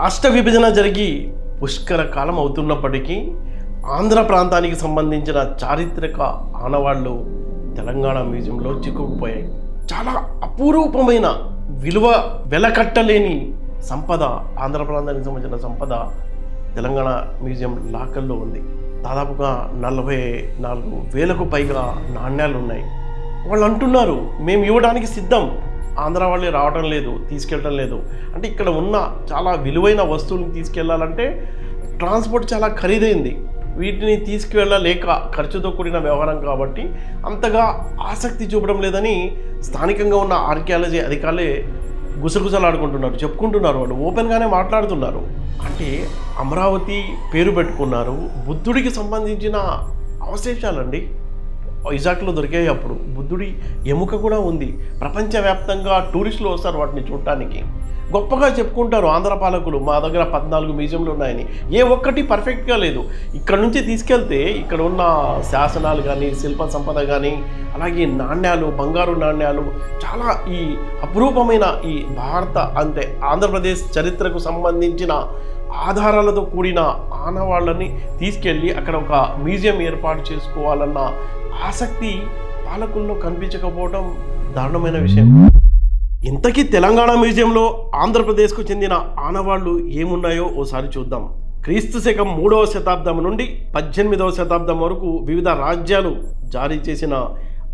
రాష్ట్ర విభజన జరిగి పుష్కర కాలం అవుతున్నప్పటికీ ఆంధ్ర ప్రాంతానికి సంబంధించిన చారిత్రక ఆనవాళ్ళు తెలంగాణ మ్యూజియంలో చిక్కుకుపోయాయి. చాలా అపూర్వపమైన విలువ వెలకట్టలేని సంపద ఆంధ్ర ప్రాంతానికి సంబంధించిన సంపద తెలంగాణ మ్యూజియం లాకర్లో ఉంది. దాదాపుగా నలభై నాలుగు వేలకు పైగా నాణ్యాలు ఉన్నాయి. వాళ్ళు అంటున్నారు మేము ఇవ్వడానికి సిద్ధం. ఆంధ్ర వాళ్ళే రావడం లేదు తీసుకెళ్ళడం లేదు. అంటే ఇక్కడ ఉన్న చాలా విలువైన వస్తువులను తీసుకెళ్ళాలంటే ట్రాన్స్పోర్ట్ చాలా ఖరీదైంది. వీటిని తీసుకువెళ్ళలేక ఖర్చుతో కూడిన వ్యవహారం కాబట్టి అంతగా ఆసక్తి చూపడం లేదని స్థానికంగా ఉన్న ఆర్కియాలజీ అధికారులే గుసగుసలాడుకుంటున్నారు చెప్పుకుంటున్నారు వాళ్ళు ఓపెన్గానే మాట్లాడుతున్నారు. అంటే అమరావతి పేరు పెట్టుకున్నారు బుద్ధుడికి సంబంధించిన అవశేషాలండి. వైజాగ్లో దొరికాయి అప్పుడు. బుద్ధుడి ఎముక కూడా ఉంది. ప్రపంచవ్యాప్తంగా టూరిస్టులు వస్తారు వాటిని చూడటానికి. గొప్పగా చెప్పుకుంటారు ఆంధ్ర పాలకులు. మా దగ్గర పద్నాలుగు మ్యూజియంలు ఉన్నాయని. ఏ ఒక్కటి పర్ఫెక్ట్గా లేదు. ఇక్కడ నుంచి తీసుకెళ్తే ఇక్కడ ఉన్న శాసనాలు కానీ శిల్ప సంపద కానీ అలాగే నాణ్యాలు బంగారు నాణ్యాలు చాలా ఈ అపురూపమైన ఈ భారత అంటే ఆంధ్రప్రదేశ్ చరిత్రకు సంబంధించిన ఆధారాలతో కూడిన ఆనవాళ్ళని తీసుకెళ్ళి అక్కడ ఒక మ్యూజియం ఏర్పాటు చేసుకోవాలన్న ఆసక్తి పాలకుల్లో కనిపించకపోవడం దారుణమైన విషయం. ఇంతకీ తెలంగాణ మ్యూజియంలో ఆంధ్రప్రదేశ్కు చెందిన ఆనవాళ్ళు ఏమున్నాయో ఓసారి చూద్దాం. క్రీస్తు శకం మూడవ శతాబ్దం నుండి పద్దెనిమిదవ శతాబ్దం వరకు వివిధ రాజ్యాలు జారీ చేసిన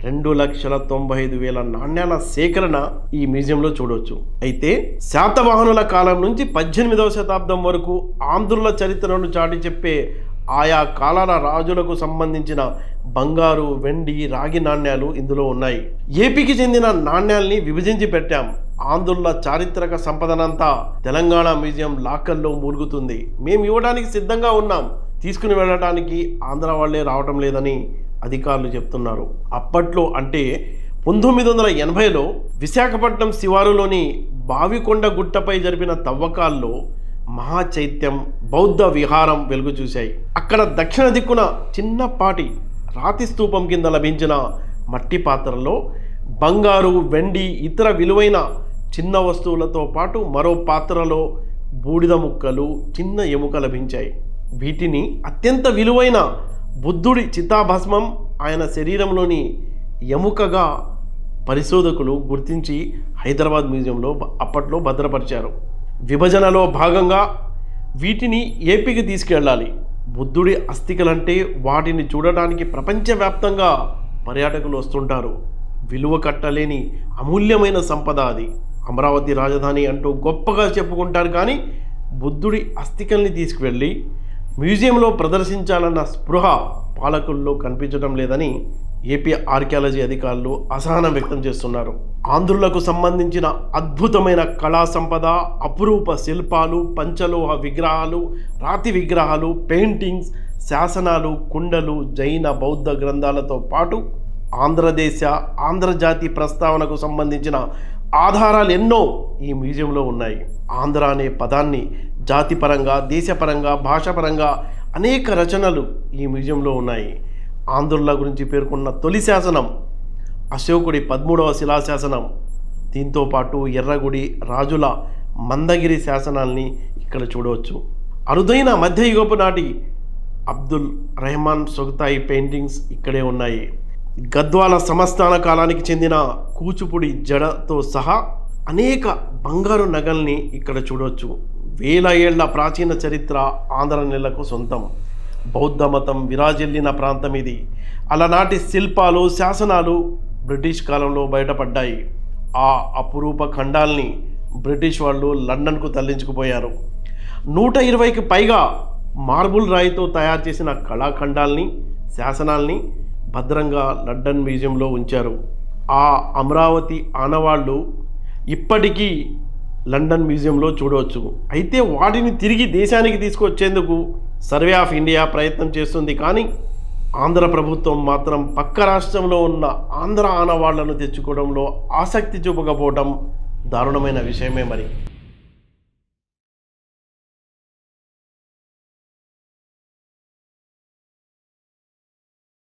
రెండు లక్షల తొంభై ఐదు వేల నాణ్యాల సేకరణ ఈ మ్యూజియంలో చూడవచ్చు అయితే శాతవాహనుల కాలం నుంచి పద్దెనిమిదవ శతాబ్దం వరకు ఆంధ్రుల చరిత్రను చాటి చెప్పే ఆయా కాలాల రాజులకు సంబంధించిన బంగారు వెండి రాగి నాణ్యాలు ఇందులో ఉన్నాయి. ఏపీకి చెందిన నాణ్యాల్ని విభజించి పెట్టాం. ఆంధ్రుల చారిత్రక సంపదనంతా తెలంగాణ మ్యూజియం లాకర్లో మూలుగుతుంది. మేము ఇవ్వడానికి సిద్ధంగా ఉన్నాం. తీసుకుని వెళ్ళడానికి ఆంధ్ర వాళ్ళే రావటం లేదని అధికారులు చెప్తున్నారు. అప్పట్లో అంటే పంతొమ్మిది వందల ఎనభైలో విశాఖపట్నం శివారులోని బావికొండ గుట్టపై జరిపిన తవ్వకాల్లో మహాచైత్యం బౌద్ధ విహారం వెలుగు చూశాయి. అక్కడ దక్షిణ దిక్కున చిన్నపాటి రాతి స్తూపం కింద లభించిన మట్టి పాత్రలో బంగారు వెండి ఇతర విలువైన చిన్న వస్తువులతో పాటు మరో పాత్రలో బూడిద ముక్కలు చిన్న ఎముక లభించాయి. వీటిని అత్యంత విలువైన బుద్ధుడి చితాభస్మం ఆయన శరీరంలోని ఎముకగా పరిశోధకులు గుర్తించి హైదరాబాద్ మ్యూజియంలో అప్పట్లో భద్రపరిచారు. విభజనలో భాగంగా వీటిని ఏపీకి తీసుకెళ్ళాలి. బుద్ధుడి అస్థికలంటే వాటిని చూడటానికి ప్రపంచవ్యాప్తంగా పర్యాటకులు వస్తుంటారు. విలువ కట్టలేని అమూల్యమైన సంపద అది. అమరావతి రాజధాని అంటూ గొప్పగా చెప్పుకుంటారు కానీ బుద్ధుడి అస్థికల్ని తీసుకువెళ్ళి మ్యూజియంలో ప్రదర్శించాలన్న స్పృహ పాలకుల్లో కనిపించడం లేదని ఏపీ ఆర్కియాలజీ అధికారులు అసహనం వ్యక్తం చేస్తున్నారు. ఆంధ్రులకు సంబంధించిన అద్భుతమైన కళా సంపద అపురూప శిల్పాలు పంచలోహ విగ్రహాలు రాతి విగ్రహాలు పెయింటింగ్స్ శాసనాలు కుండలు జైన బౌద్ధ గ్రంథాలతో పాటు ఆంధ్రదేశ ఆంధ్రజాతి ప్రస్తావనకు సంబంధించిన ఆధారాలు ఎన్నో ఈ మ్యూజియంలో ఉన్నాయి. ఆంధ్ర అనే పదాన్ని జాతిపరంగా దేశపరంగా భాషాపరంగా అనేక రచనలు ఈ మ్యూజియంలో ఉన్నాయి. ఆంధ్రుల గురించి పేర్కొన్న తొలి శాసనం అశోకుడి పదమూడవ శిలాశాసనం. దీంతో పాటు ఎర్రగుడి రాజుల మందగిరి శాసనాల్ని ఇక్కడ చూడవచ్చు. అరుదైన మధ్యయుగపు నాటి అబ్దుల్ రెహమాన్ సొగతాయి పెయింటింగ్స్ ఇక్కడే ఉన్నాయి. గద్వాల సమస్థాన కాలానికి చెందిన కూచిపూడి జడతో సహా అనేక బంగారు నగల్ని ఇక్కడ చూడవచ్చు. వేల ఏళ్ళ ప్రాచీన చరిత్ర ఆంధ్ర నెలకు సొంతం. బౌద్ధ మతం విరాజిల్లిన ప్రాంతం ఇది. అలనాటి శిల్పాలు శాసనాలు బ్రిటిష్ కాలంలో బయటపడ్డాయి. ఆ అపురూప ఖండాల్ని బ్రిటిష్ వాళ్ళు లండన్కు తరలించుకుపోయారు. నూట ఇరవైకి పైగా మార్బుల్ రాయితో తయారు చేసిన కళాఖండాల్ని శాసనాల్ని భద్రంగా లండన్ మ్యూజియంలో ఉంచారు. ఆ అమరావతి ఆనవాళ్ళు ఇప్పటికీ లండన్ మ్యూజియంలో చూడవచ్చు. అయితే వాటిని తిరిగి దేశానికి తీసుకొచ్చేందుకు సర్వే ఆఫ్ ఇండియా ప్రయత్నం చేస్తుంది కానీ ఆంధ్ర ప్రభుత్వం మాత్రం పక్క రాష్ట్రంలో ఉన్న ఆంధ్ర ఆనవాళ్ళను తెచ్చుకోవడంలో ఆసక్తి చూపకపోవడం దారుణమైన విషయమే మరి.